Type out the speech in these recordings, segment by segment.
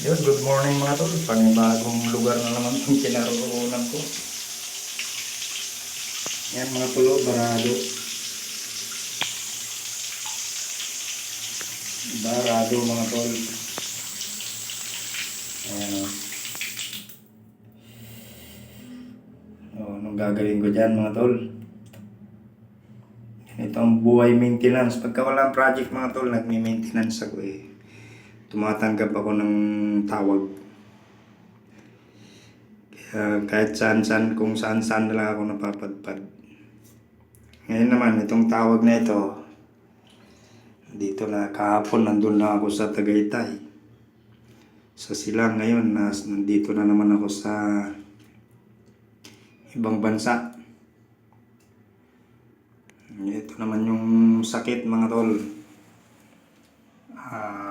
Yun, good morning mga tol. Panibagong lugar na naman itong kinaroonan ko. Yan mga tulo, barado. Barado mga tol. Ayan o. Oh, anong gagawin ko dyan mga tol? Ito ang buhay maintenance. Pagka walang project mga tol, nagmi-maintenance ako eh. Tumatanggap ako ng tawag. Kaya kahit saan-saan, kung saan-saan na lang ako napapadpad. Ngayon naman, itong tawag na ito, dito na kahapon, nandun na ako sa Tagaytay. Sa Silang ngayon, nas, nandito na naman ako sa ibang bansa. Ito naman yung sakit mga tol. Ah,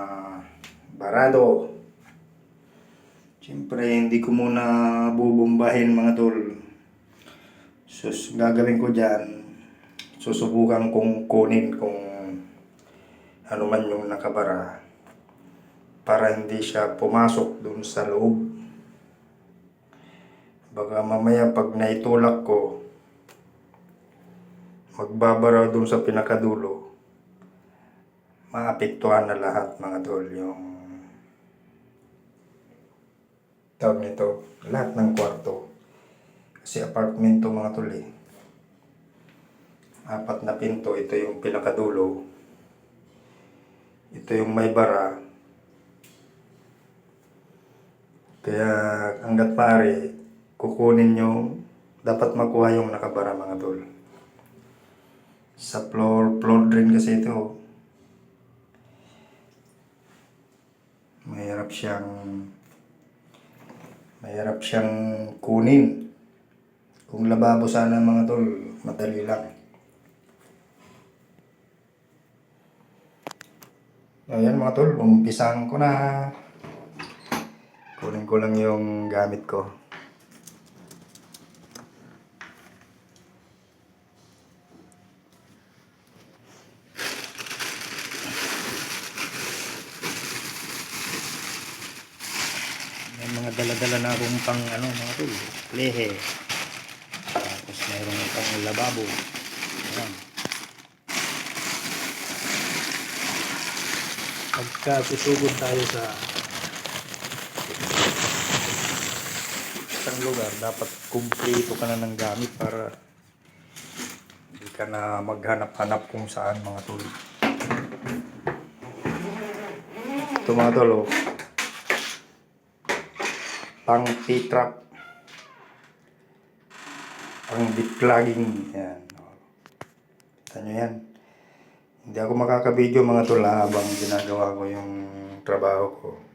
barado. Siyempre, hindi ko muna bubumbahin mga tol. Sus, gagawin ko dyan, susubukan kong kunin kung ano man yung nakabara para hindi siya pumasok dun sa loob. Baka mamaya pag naitulak ko, magbabara dun sa pinakadulo, maapektuhan na lahat mga tol yung tawag nito, lahat ng kwarto. Kasi apartment to mga tol eh. Apat na pinto, ito yung pinakadulo. Ito yung may bara. Kaya hanggat pare, kukunin nyo, dapat makuha yung nakabara mga tol. Sa floor, floor drain kasi ito. Mahirap siyang mahirap siyang kunin. Kung lababo sana mga tol, madali lang. Ayan mga tol, umpisahan ko na. Kunin ko lang yung gamit ko. May mga dala-dala na akong pang ano mga tol, lehe. Tapos mayroong pang lababo. Ayan. Pagka susugod tayo sa isang lugar, dapat kumpleto ka na ng gamit para hindi ka na maghanap-hanap kung saan mga tol. Ito mga tol, oh pang P-trap pang declogging yan. Kita nyo yan. Hindi ako makakabideo mga tula habang ginagawa ko yung trabaho ko